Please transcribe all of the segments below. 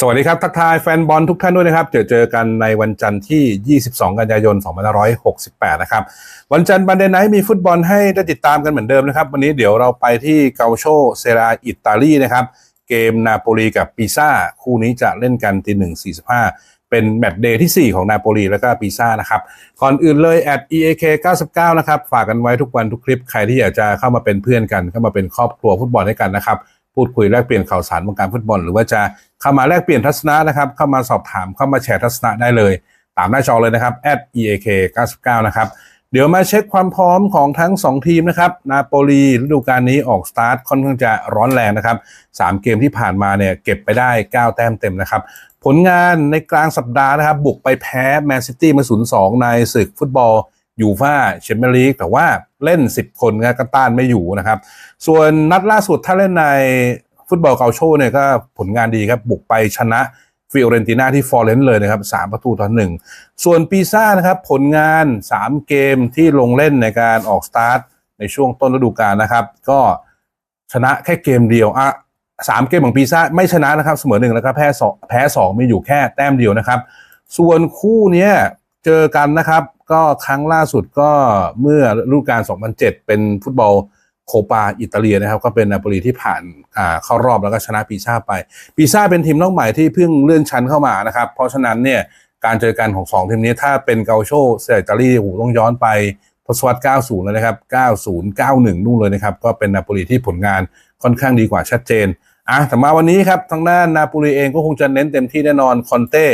สวัสดีครับ ทักทายแฟนบอลทุกท่านด้วยนะครับ เจอเจอกันในวันจันทร์ที่ 22 กันยายน 2568 นะครับ วันจันทร์บันเดนไนท์มีฟุตบอลให้ได้ติดตามกันเหมือนเดิมนะครับ วันนี้เดี๋ยวเราไปที่เกาโชเซราอิตาลีนะครับ เกมนาโปลีกับปิซ่า คู่นี้จะเล่นกันตีหนึ่งสี่สิบห้าเป็นแมตช์เดย์ที่ 4 ของนาโปลีแล้วก็ปิซ่านะครับ ก่อนอื่นเลย at eak 99 นะครับ ฝากกันไว้ทุกวันทุกคลิป ใครที่อยากจะเข้ามาเป็นเพื่อนกัน เข้ามาเป็นครอบครัวฟุตบอลด้วยกันนะครับ พูดคุยแลกเปลี่ยนข่าวสารวงการฟุตบอล หรือว่าจะเข้ามาแลกเปลี่ยนทัศนะนะครับเข้ามาสอบถามเข้ามาแชร์ทัศนะได้เลย ตามหน้าจอเลยนะครับ at eak 99 นะครับเดี๋ยวมาเช็คความพร้อมของทั้ง 2 ทีมนะครับ นาโปลีฤดูกาลนี้ออกสตาร์ทค่อนข้างจะร้อนแรงนะครับ 3 เกมที่ผ่านมาเนี่ยเก็บไปได้ 9 แต้มเต็มนะครับ ผลงานในกลางสัปดาห์นะครับ บุกไปแพ้แมนซิตี้มา 0-2 ในศึกฟุตบอล ยูฟ่าแชมเปี้ยนลีกแต่ว่าเล่น 10 คนก็ต้านไม่อยู่นะครับ ส่วนนัดล่าสุดถ้าเล่นในฟุตบอลเกาโชเนี่ยก็ผลงานดีครับ บุกไปชนะฟิโอเรนติน่าที่ฟอร์เรนซ์เลยนะครับ3ประตูต่อหนึ่งส่วนปีซ่านะครับผลงาน 3 เกมที่ลงเล่นในการออกสตาร์ทในช่วงต้นฤดูกาลนะครับ ก็ชนะแค่เกมเดียวอะสามเกมของปีซ่าไม่ชนะนะครับเสมอหนึ่งแล้วก็แพ้สองแพ้สองมีอยู่แค่แต้มเดียวนะครับ ส่วนคู่เนี้ยเจอกันนะครับ ก็ครั้งล่าสุดก็เมื่อฤดูกาล 2007 เป็นฟุตบอลโคปาอิตาเลียนะครับ ก็เป็นนาโปลีที่ผ่านอ่าเข้ารอบแล้วก็ชนะปีซ่าไป ปีซ่าเป็นทีมน้องใหม่ที่เพิ่งเลื่อนชั้นเข้ามานะครับ เพราะฉะนั้นเนี่ยการเจอกันของสองทีมนี้ถ้าเป็นเกาโชเซอิตาลีโอ้ต้องย้อนไปทศวรรษ 90 แล้วนะครับ 90 91 นู่นเลยนะครับ ก็เป็นนาโปลีที่ผลงานค่อนข้างดีกว่าชัดเจนอะแต่มาวันนี้ครับทางด้านนาโปลีเองก็คงจะเน้นเต็มที่แน่นอนคอนเต้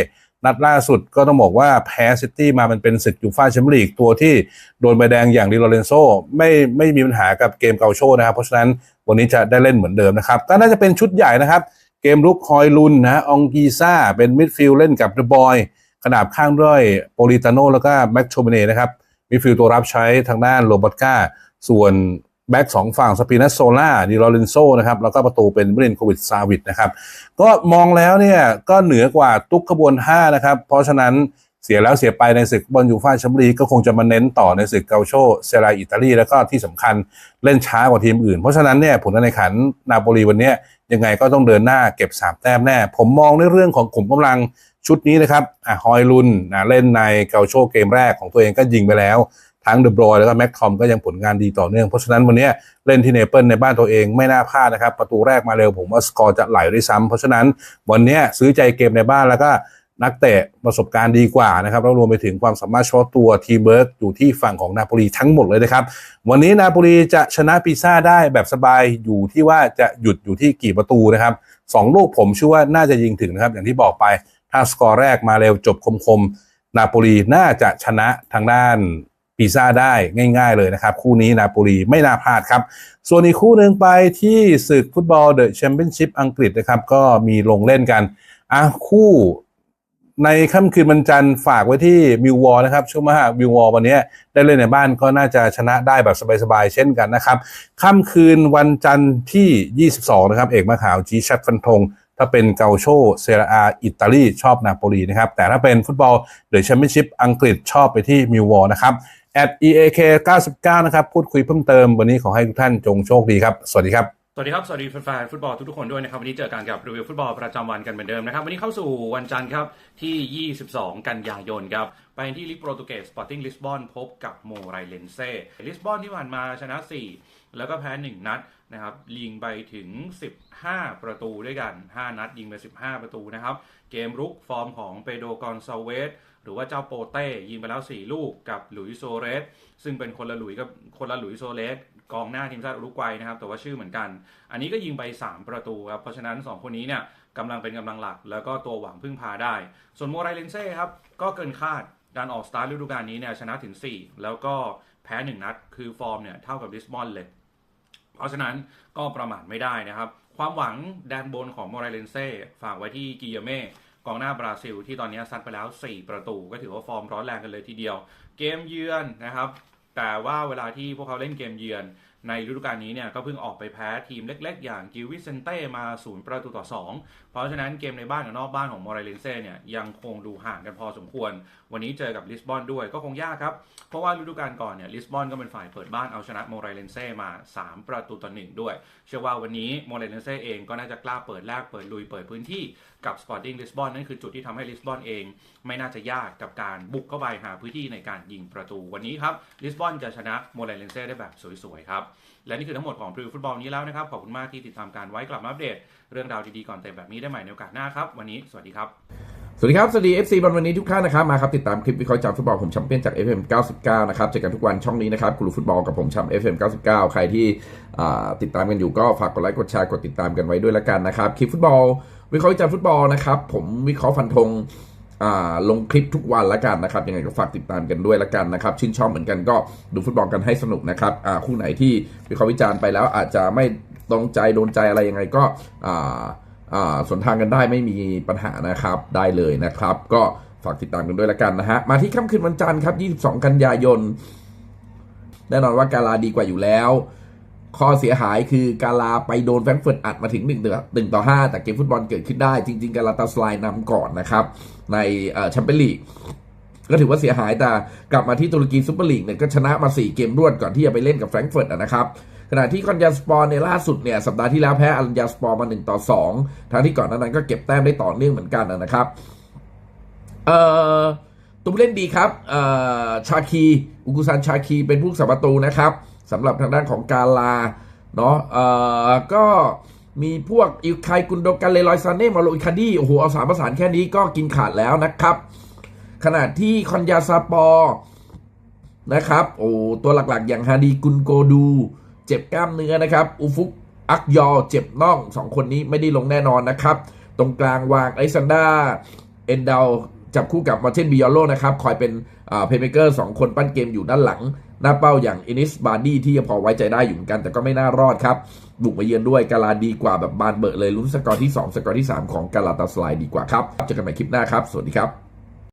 นัดล่าสุดก็ต้องบอกว่าแพ้ซิตี้มามันเป็นศึกยูฟ่าแชมเปี้ยนลีกตัวที่โดนใบแดงอย่างดิโรเลนโซไม่ไม่มีปัญหากับเกมเกาโชนะครับ เพราะฉะนั้นวันนี้จะได้เล่นเหมือนเดิมนะครับ ก็น่าจะเป็นชุดใหญ่นะครับ เกมรุกคอยลุนนะองกีซ่าเป็นมิดฟิลด์เล่นกับเดอะบอยขนาบข้างด้วยโปลิตาโนแล้วก็แม็กโชเมเน่นะครับมิดฟิลด์ตัวรับใช้ทางด้านโรบอตกาส่วน แบ็กสองฝั่งสปินัสโซล่าดิลอเรนโซนะครับ แล้วก็ประตูเป็นมิเรนโควิดซาวิดนะครับ ก็มองแล้วเนี่ย ก็เหนือกว่าทุกขบวน 5 นะครับ เพราะฉะนั้นเสียแล้วเสียไปในศึกบอลยูฟ่าแชมเปี้ยนลีกก็คงจะมาเน้นต่อในศึกเกาโชเซรายอิตาลี แล้วก็ที่สำคัญเล่นช้ากว่าทีมอื่น เพราะฉะนั้นเนี่ยผลการแข่งขันนาโปลีวันนี้ยังไงก็ต้องเดินหน้าเก็บ 3 แต้มแน่ ผมมองในเรื่องของขุมกำลังชุดนี้นะครับอะฮอยลุนนะเล่นในเกาโชเกมแรกของตัวเองก็ยิงไปแล้ว ทั้งเดอะบรอยแล้วก็แม็กคอมก็ยังผลงานดีต่อเนื่อง เพราะฉะนั้นวันนี้เล่นที่เนเปิลในบ้านตัวเองไม่น่าพลาดนะครับ ประตูแรกมาเร็วผมว่าสกอร์จะไหลด้วยซ้ำเพราะฉะนั้นวันนี้ซื้อใจเกมในบ้านแล้วก็นักเตะประสบการณ์ดีกว่านะครับแล้วรวมไปถึงความสามารถเฉพาะตัวทีเบิร์กอยู่ที่ฝั่งของนาโปลีทั้งหมดเลยนะครับ วันนี้นาโปลีจะชนะปีซ่าได้แบบสบายอยู่ที่ว่าจะหยุดอยู่ที่กี่ประตูนะครับสองลูกผมเชื่อว่าน่าจะยิงถึงนะครับ อย่างที่บอกไปถ้าสกอร์แรกมาเร็วจบคมๆนาโปลีน่าจะชนะทางด้าน ปีซ่าได้ง่าย ๆเลยนะครับ คู่นี้นาโปลีไม่น่าพลาดครับ ส่วนอีกคู่หนึ่งไปที่ศึกฟุตบอลเดอะแชมเปี้ยนชิพอังกฤษนะครับ ก็มีลงเล่นกันอะคู่ในค่ำคืนวันจันทร์ฝากไว้ที่มิววอลนะครับช่วงมามิววอลวันนี้ได้เล่นในบ้านก็น่าจะชนะได้แบบสบายๆเช่นกันนะครับ ค่ำคืนวันจันทร์ที่ 22 นะครับ เอกมะขาวจีชัดฟันธง ถ้าเป็นเกาโชเซราอาอิตาลีชอบนาโปลีนะครับ แต่ถ้าเป็นฟุตบอลเดอแชมเปี้ยนชิพอังกฤษชอบไปที่มิววอลนะครับ at eak 99นะครับ พูดคุยเพิ่มเติมวันนี้ขอให้ทุกท่านจงโชคดีครับ สวัสดีครับ สวัสดีครับ สวัสดีแฟนๆฟุตบอลทุกๆคนด้วยนะครับ วันนี้เจอกันกับรีวิวฟุตบอลประจำวันกันเหมือนเดิมนะครับ วันนี้เข้าสู่วันจันทร์ครับ ที่ 22 กันยายนครับ ไปที่ลีกโปรตุเกสสปอร์ติ้งลิสบอนพบกับโมไรเลนเซ่ลิสบอนที่ผ่านมาชนะ 4 แล้วก็แพ้ 1 นัดนะครับยิงไปถึง 15 ประตูด้วยกัน 5 นัด ยิงไป 15 ประตูนะครับ เกมรุกฟอร์มของเปโดกอนซาเวสหรือว่าเจ้าโปเต้ยิงไปแล้ว 4 ลูกกับหลุยโซเรส ซึ่งเป็นคนละหลุยกับคนละหลุยโซเรส กองหน้าทีมชาติอุรุกวัยนะครับ แต่ว่าชื่อเหมือนกัน อันนี้ก็ยิงไป 3 ประตูครับ เพราะฉะนั้น 2 คนนี้เนี่ยกำลังเป็นกำลังหลัก แล้วก็ตัวหวังพึ่งพาได้ ส่วนโมไรเลนเซ่ครับก็เกินคาดการออกสตาร์ทฤดูกาลนี้เนี่ยชนะถึง 4 แล้วก็แพ้ 1 นัด คือฟอร์มเนี่ยเท่ากับลิสบอนเลย เพราะฉะนั้นก็ประมาทไม่ได้นะครับ ความหวังแดนบนของโมไรเลนเซ่ฝากไว้ที่กิเยเม่กองหน้าบราซิล ที่ตอนนี้ซัดไปแล้ว 4 ประตู ก็ถือว่าฟอร์มร้อนแรงกันเลยทีเดียว เกมเยือนนะครับ แต่ว่าเวลาที่พวกเขาเล่นเกมเยือน ในฤดูกาลนี้เนี่ยก็เพิ่งออกไปแพ้ทีมเล็กๆ อย่างกิวิเซนเต้มาศูนย์ประตูต่อ 2 เพราะฉะนั้นเกมในบ้านกับนอกบ้านของมอร์เรเลนเซ่เนี่ยยังคงดูห่างกันพอสมควร วันนี้เจอกับลิสบอนด้วยก็คงยากครับ เพราะว่าฤดูกาลก่อนเนี่ยลิสบอนก็เป็นฝ่ายเปิดบ้านเอาชนะโมเรเลนเซ่มา 3 ประตูต่อหนึ่งด้วย เชื่อว่าวันนี้โมเรเลนเซ่เองก็น่าจะกล้าเปิดแรกเปิดลุยเปิดพื้นที่กับสปอร์ติ้งลิสบอนนั่นคือจุดที่ทำให้ลิสบอนเอง ไม่น่าจะยากกับการบุกเข้าไปหาพื้นที่ในการยิงประตูวันนี้ครับลิสบอนจะชนะโมเรเลนเซ่ได้แบบสวยๆครับและนี่คือทั้งหมดของพรีวิวฟุตบอลนี้แล้วนะครับ ขอบคุณมากที่ติดตามการไว้กลับมาอัปเดต เรื่องราวดีๆก่อนเตะแบบนี้ได้ใหม่ในโอกาสหน้าครับ วันนี้สวัสดีครับ สวัสดีครับ สวัสดี FC บอลวันนี้ทุกท่านนะครับ มาครับติดตามคลิปวิเคราะห์จากฟุตบอลผมแชมเปี้ยนจาก FM 99 นะครับ เจอกันทุกวันช่องนี้นะครับกูรูฟุตบอลกับผมแชมป์ FM 99 ใครที่ติดตามกันอยู่ก็ฝากกดไลค์กดแชร์กดติดตามกันไว้ด้วยละกันนะครับคลิปฟุตบอลวิเคราะห์จากฟุตบอลนะครับผมวิเคราะห์ฟันธง ลงคลิปทุกวันละกันนะครับยังไงก็ฝากติดตามกันด้วยละกันนะครับ ชื่นชอบเหมือนกันก็ดูฟุตบอลกันให้สนุกนะครับคู่ไหนที่วิเคราะห์วิจารณ์ไปแล้วอาจจะไม่ตรงใจโดนใจอะไรยังไงก็สนทางกันได้ไม่มีปัญหานะครับได้เลยนะครับ ก็ฝากติดตามกันด้วยละกันนะฮะมาที่ค่ำคืนวันจันทร์ครับ 22 กันยายนแน่นอนว่าการลาดีกว่าอยู่แล้ว ข้อเสียหายคือกาลาไปโดนแฟรงก์เฟิร์ตอัดมาถึง1ต่อ1ต่อ 5 แต่เกมฟุตบอลเกิดขึ้นได้ จริง ๆ กาลาตาสไลน์นำก่อนนะครับ ในแชมเปี้ยนลีกก็ถือว่าเสียหายแต่กลับมาที่ตุรกีซูเปอร์ลีกเนี่ยก็ชนะมา 4 เกมรวดก่อนที่จะไปเล่นกับแฟรงก์เฟิร์ตนะครับขณะที่คอนยาสปอร์ในยล่าสุดเนี่ยสัปดาห์ที่แล้วแพ้อัลยาสปอร์มา1ต่อ2ทั้งที่ก่อนนั้นก็เก็บแต้มได้ต่อเนื่องเหมือนกันนะครับเอ่อตัวผู้เล่นดีครับเอ่อชาคี อุกุซันชาคีเป็นผู้รักษาประตูนะครับ สำหรับทางด้านของกาลาเนาะเอ่อก็มีพวกอิลไคกุนโดกันเลลอยซานเน่มาโลอิคาดีโอ้โหเอาสามประสานแค่นี้ก็กินขาดแล้วนะครับ ขณะที่คอนยาซาปอนะครับโอ้ตัวหลักๆ อย่างฮาดีกุนโกดู เจ็บกล้ามเนื้อนะครับอุฟุกอักยอเจ็บน่องสองคนนี้ไม่ได้ลงแน่นอนนะครับ ตรงกลางวางไอซันดาเอนดาจับคู่กับมาร์เทนบิยอโลนะครับ คอยเป็นเพย์เมเกอร์สองคนปั้นเกมอยู่ด้านหลัง หน้าเป้าอย่างอินิสบาร์ดี้ที่ยังพอไว้ใจได้อยู่เหมือนกัน แต่ก็ไม่น่ารอดครับบุกมาเยือนด้วยกาลาดีกว่าแบบบานเบอะเลยลุ้นสกอร์ที่ 2 สกอร์ที่ 3 ของกาลาตาสไลด์ดีกว่าครับเจอกันใหม่คลิปหน้าครับ สวัสดีครับ